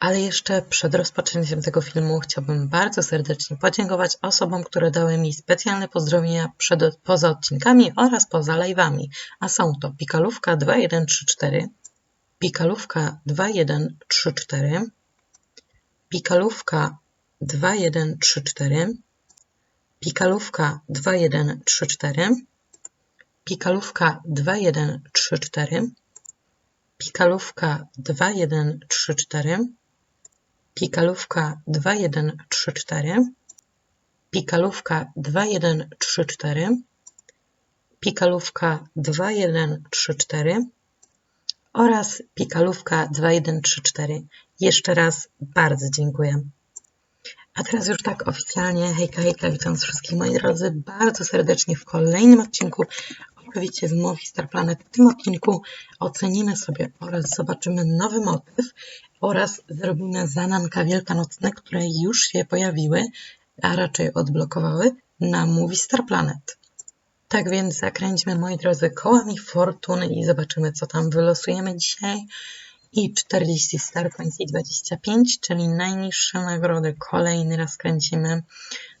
Ale jeszcze przed rozpoczęciem tego filmu chciałbym bardzo serdecznie podziękować osobom, które dały mi specjalne pozdrowienia przed, poza odcinkami oraz poza live'ami. A są to Pikalówka 2134, Pikalówka 2134, Pikalówka 2134, Pikalówka 2134, Pikalówka 2134, Pikalówka 2134, Pikalówka 2134, Pikalówka 2134, Pikalówka 2134 oraz Pikalówka 2134. Jeszcze raz bardzo dziękuję. A teraz już tak oficjalnie, hejka, hejka, witam wszystkich moi drodzy bardzo serdecznie w kolejnym odcinku Oczywiście w Movie Star Planet. W tym odcinku ocenimy sobie oraz zobaczymy nowy motyw oraz zrobimy zananka wielkanocne, które już się pojawiły, a raczej odblokowały na Movie Star Planet. Tak więc zakręćmy, moi drodzy, kołami fortuny i zobaczymy, co tam wylosujemy dzisiaj. I 40 Star Coins i 25, czyli najniższe nagrody. Kolejny raz kręcimy.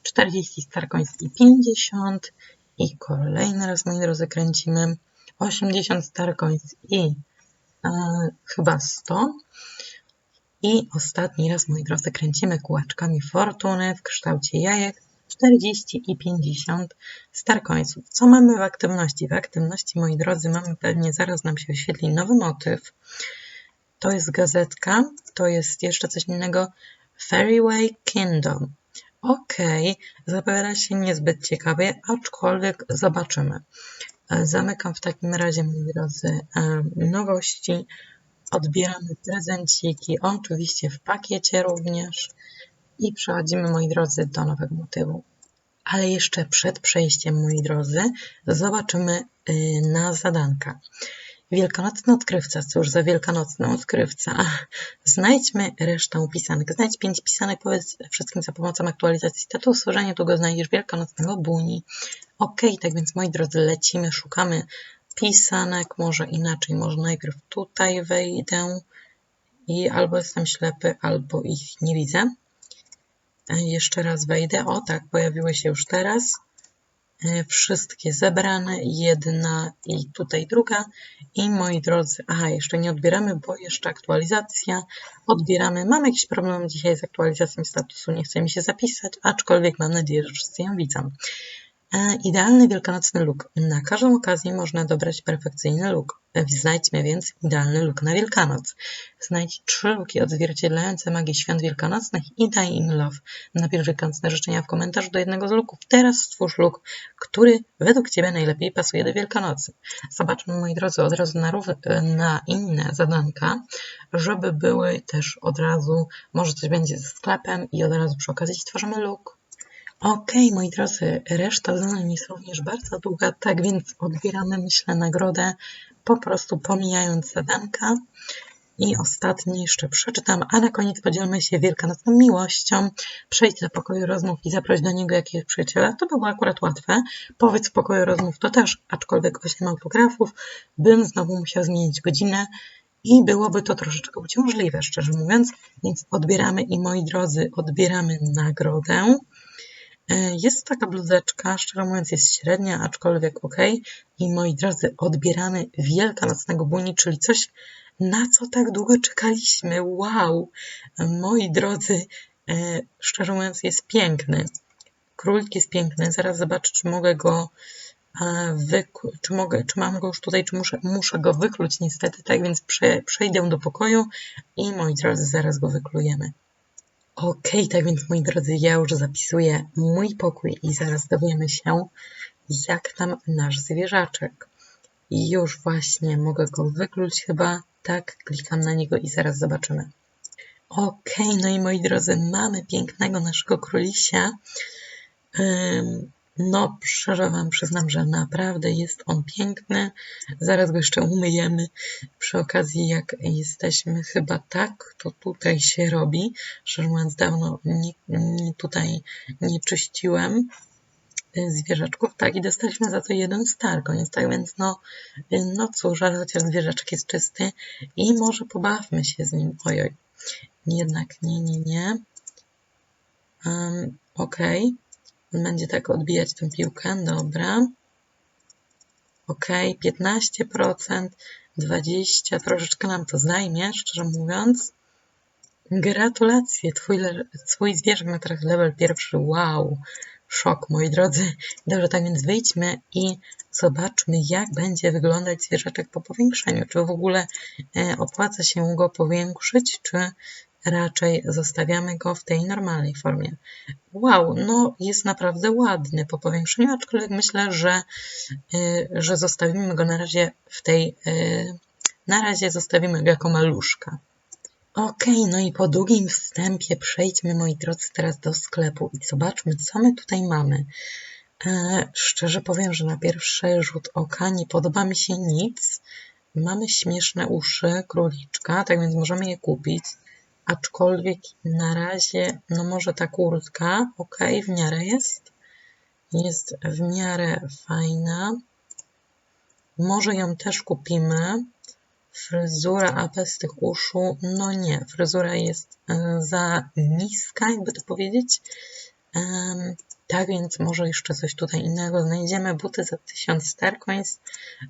40 Star Coins i 50 i kolejny raz, moi drodzy, kręcimy 80 Star Coins i e, chyba 100. I ostatni raz, moi drodzy, kręcimy kółeczkami fortuny w kształcie jajek 40 i 50 Star Coinsów. Co mamy w aktywności? W aktywności, moi drodzy, mamy pewnie, zaraz nam się wyświetli nowy motyw. To jest gazetka, to jest jeszcze coś innego. Fairyway Kingdom. Okej, zapowiada się niezbyt ciekawie, aczkolwiek zobaczymy. E, zamykam w takim razie, moi drodzy, e, nowości. Odbieramy prezenciki, oczywiście w pakiecie również. I przechodzimy, moi drodzy, do nowego motywu. Ale jeszcze przed przejściem, moi drodzy, zobaczymy y, na zadanka. Wielkanocny odkrywca, cóż za wielkanocny odkrywca. Znajdźmy resztę pisanek. Znajdź pięć pisanek, powiedz wszystkim za pomocą aktualizacji statusu, że niedługo znajdziesz wielkanocnego buni. Ok, tak więc moi drodzy, lecimy, szukamy pisanek, może inaczej, może najpierw tutaj wejdę i albo jestem ślepy, albo ich nie widzę. Jeszcze raz wejdę. O tak, pojawiły się już teraz. E, wszystkie zebrane, jedna i tutaj druga. I moi drodzy, aha, jeszcze nie odbieramy, bo jeszcze aktualizacja. Odbieramy. Mam jakiś problem dzisiaj z aktualizacją statusu, nie chce mi się zapisać, aczkolwiek mam nadzieję, że wszyscy ją widzą. E, idealny wielkanocny look. Na każdą okazję można dobrać perfekcyjny look. Znajdźmy więc idealny look na Wielkanoc. Znajdź trzy luki odzwierciedlające magię świąt wielkanocnych i daj im love. Napisz wielkanocne życzenia w komentarzu do jednego z luków. Teraz stwórz luk, który według Ciebie najlepiej pasuje do Wielkanocy. Zobaczmy, moi drodzy, od razu na, na inne zadanka, żeby były też od razu, może coś będzie ze sklepem i od razu przy okazji stworzymy luk. Ok, moi drodzy, reszta zadań jest również bardzo długa, tak więc odbieramy, myślę, nagrodę po prostu pomijając zadanka. I ostatni jeszcze przeczytam, a na koniec podzielmy się wielkanocną miłością. Przejdź do pokoju rozmów i zaproś do niego jakiegoś przyjaciela. To było akurat łatwe. Powiedz w pokoju rozmów to też, aczkolwiek 8 autografów, bym znowu musiał zmienić godzinę i byłoby to troszeczkę uciążliwe, szczerze mówiąc. Więc odbieramy i moi drodzy, odbieramy nagrodę. E, jest taka bluzeczka, szczerze mówiąc jest średnia, aczkolwiek ok. I moi drodzy, odbieramy wielkanocnego buni, czyli coś, na co tak długo czekaliśmy. Wow! Moi drodzy, e, szczerze mówiąc jest piękny. Królik jest piękny. Zaraz zobaczę, czy mogę go e, wykluć, czy mogę, czy mam go już tutaj, czy muszę, muszę go wykluć niestety, tak więc prze, przejdę do pokoju i moi drodzy, zaraz go wyklujemy. Ok, tak więc moi drodzy, ja już zapisuję mój pokój i zaraz dowiemy się, jak tam nasz zwierzaczek. I już właśnie mogę go wykluć chyba. Tak, klikam na niego i zaraz zobaczymy. Ok, no i moi drodzy, mamy pięknego naszego królisia. No, szczerze Wam przyznam, że naprawdę jest on piękny. Zaraz go jeszcze umyjemy. Przy okazji, jak jesteśmy chyba tak, to tutaj się robi. Szczerze mówiąc, dawno nie, nie, tutaj nie czyściłem zwierzaczków. Tak, i dostaliśmy za to jeden star koniec. Tak więc, no, no cóż, ale chociaż zwierzaczek jest czysty i może pobawmy się z nim. Ojoj. Jednak nie, nie, nie. Um, ok. On będzie tak odbijać tę piłkę. Dobra. Ok, 15%, 20%, troszeczkę nam to zajmie, szczerze mówiąc. Gratulacje, twój, twój zwierzak ma teraz level pierwszy. Wow, szok, moi drodzy. Dobrze, tak więc wyjdźmy i zobaczmy, jak będzie wyglądać zwierzaczek po powiększeniu. Czy w ogóle e, opłaca się go powiększyć, czy raczej zostawiamy go w tej normalnej formie. Wow, no jest naprawdę ładny po powiększeniu, aczkolwiek myślę, że, y, że zostawimy go na razie w tej, y, na razie zostawimy go jako maluszka. Ok, no i po długim wstępie przejdźmy, moi drodzy, teraz do sklepu i zobaczmy, co my tutaj mamy. E, szczerze powiem, że na pierwszy rzut oka nie podoba mi się nic. Mamy śmieszne uszy króliczka, tak więc możemy je kupić aczkolwiek na razie, no może ta kurtka, ok, w miarę jest, jest w miarę fajna. Może ją też kupimy. Fryzura apestych uszu, no nie, fryzura jest e, za niska, jakby to powiedzieć. Um, tak więc może jeszcze coś tutaj innego znajdziemy. Buty za 1000 stercoins,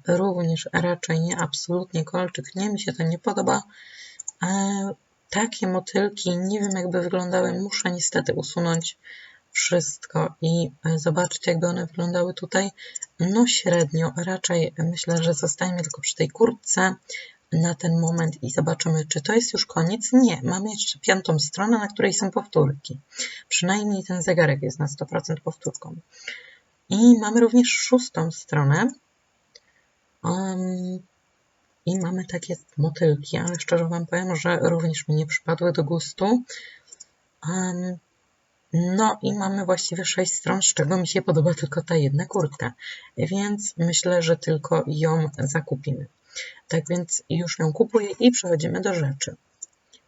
również raczej nie, absolutnie kolczyk nie, mi się to nie podoba. E, takie motylki, nie wiem jakby wyglądały, muszę niestety usunąć wszystko i e, zobaczyć jakby one wyglądały tutaj. No średnio, raczej myślę, że zostańmy tylko przy tej kurtce na ten moment i zobaczymy, czy to jest już koniec. Nie, mamy jeszcze piątą stronę, na której są powtórki. Przynajmniej ten zegarek jest na 100% powtórką. I mamy również szóstą stronę. Um, i mamy takie motylki, ale szczerze Wam powiem, że również mi nie przypadły do gustu. Um, no i mamy właściwie sześć stron, z czego mi się podoba tylko ta jedna kurtka, więc myślę, że tylko ją zakupimy. Tak więc już ją kupuję i przechodzimy do rzeczy.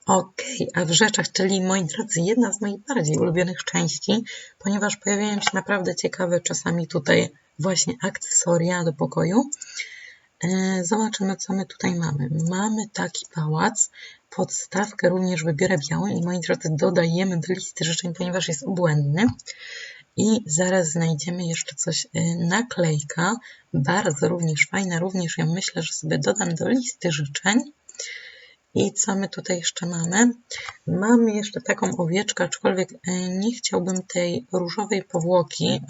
Ok, a w rzeczach, czyli moi drodzy, jedna z moich bardziej ulubionych części, ponieważ pojawiają się naprawdę ciekawe czasami tutaj właśnie akcesoria do pokoju. E, zobaczymy, co my tutaj mamy. Mamy taki pałac. Podstawkę również wybiorę białą i moi drodzy dodajemy do listy życzeń, ponieważ jest obłędny. I zaraz znajdziemy jeszcze coś, e, naklejka, bardzo również fajna, również ja myślę, że sobie dodam do listy życzeń. I co my tutaj jeszcze mamy? Mamy jeszcze taką owieczkę, aczkolwiek e, nie chciałbym tej różowej powłoki,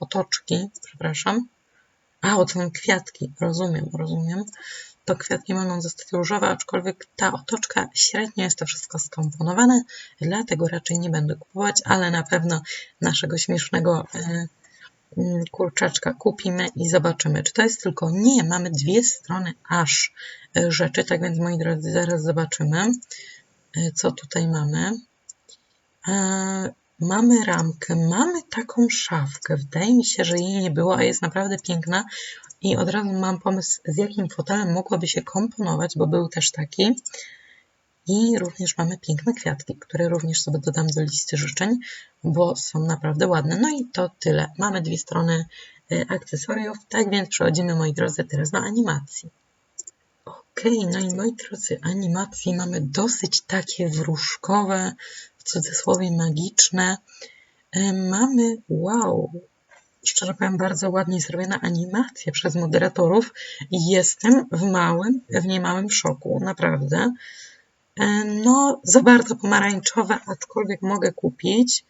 otoczki, przepraszam, a, o, kwiatki. Rozumiem, rozumiem. To kwiatki mogą zostać różowe, aczkolwiek ta otoczka średnio jest to wszystko skomponowane, dlatego raczej nie będę kupować, ale na pewno naszego śmiesznego e, mm, kurczaczka kupimy i zobaczymy, czy to jest tylko... Nie, mamy dwie strony aż e, rzeczy, tak więc moi drodzy, zaraz zobaczymy, e, co tutaj mamy. Mamy ramkę, mamy taką szafkę. Wydaje mi się, że jej nie było, a jest naprawdę piękna. I od razu mam pomysł, z jakim fotelem mogłaby się komponować, bo był też taki. I również mamy piękne kwiatki, które również sobie dodam do listy życzeń, bo są naprawdę ładne. No i to tyle. Mamy dwie strony y, akcesoriów, tak więc przechodzimy, moi drodzy, teraz do animacji. Ok, no i moi drodzy, animacji mamy dosyć takie wróżkowe, cudzysłowie magiczne. E, mamy, wow, szczerze powiem, bardzo ładnie zrobiona animacja przez moderatorów jestem w małym, w niemałym szoku, naprawdę. E, no, za bardzo pomarańczowe, aczkolwiek mogę kupić.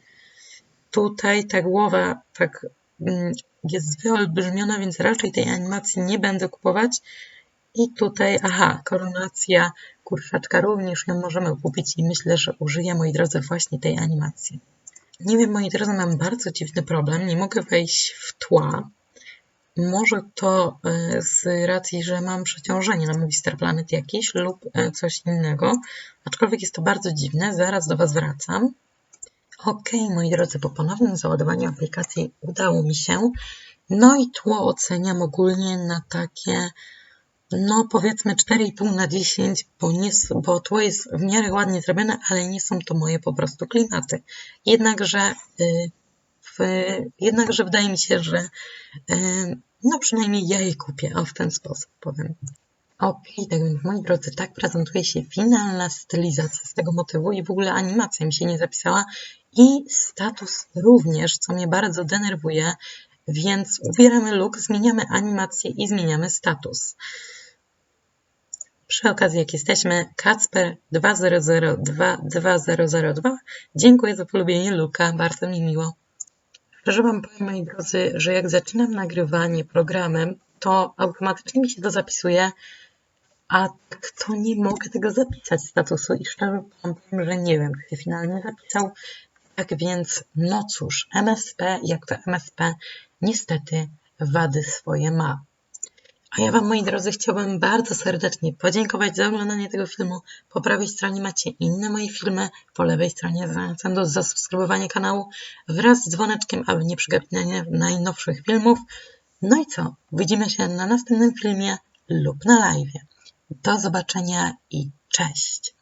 Tutaj ta głowa tak mm, jest wyolbrzymiona, więc raczej tej animacji nie będę kupować. I tutaj, aha, koronacja kurczaczka również ją możemy kupić i myślę, że użyję, moi drodzy, właśnie tej animacji. Nie wiem, moi drodzy, mam bardzo dziwny problem. Nie mogę wejść w tła. Może to e, z racji, że mam przeciążenie na mój Star Planet jakiś lub e, coś innego, aczkolwiek jest to bardzo dziwne. Zaraz do Was wracam. Ok, moi drodzy, po ponownym załadowaniu aplikacji udało mi się. No i tło oceniam ogólnie na takie no powiedzmy 4,5 na 10, bo, nie, bo tło jest w miarę ładnie zrobione, ale nie są to moje po prostu klimaty. Jednakże, y, w, jednakże wydaje mi się, że y, no przynajmniej ja je kupię, o w ten sposób powiem. Ok, tak więc moi drodzy, tak prezentuje się finalna stylizacja z tego motywu i w ogóle animacja mi się nie zapisała i status również, co mnie bardzo denerwuje, więc ubieramy look, zmieniamy animację i zmieniamy status. Przy okazji, jak jesteśmy, Kacper 20022002, dziękuję za polubienie luka, bardzo mi miło. Szczerze Wam powiem, moi drodzy, że jak zaczynam nagrywanie programem, to automatycznie mi się to zapisuje, a tak to nie mogę tego zapisać statusu i szczerze Wam powiem, że nie wiem, czy się finalnie zapisał. Tak więc, no cóż, MSP, jak to MSP, niestety wady swoje ma. A ja Wam, moi drodzy, chciałbym bardzo serdecznie podziękować za oglądanie tego filmu. Po prawej stronie macie inne moje filmy, po lewej stronie zachęcam do zasubskrybowania kanału wraz z dzwoneczkiem, aby nie przegapić najnowszych filmów. No i co? Widzimy się na następnym filmie lub na live. Do zobaczenia i cześć!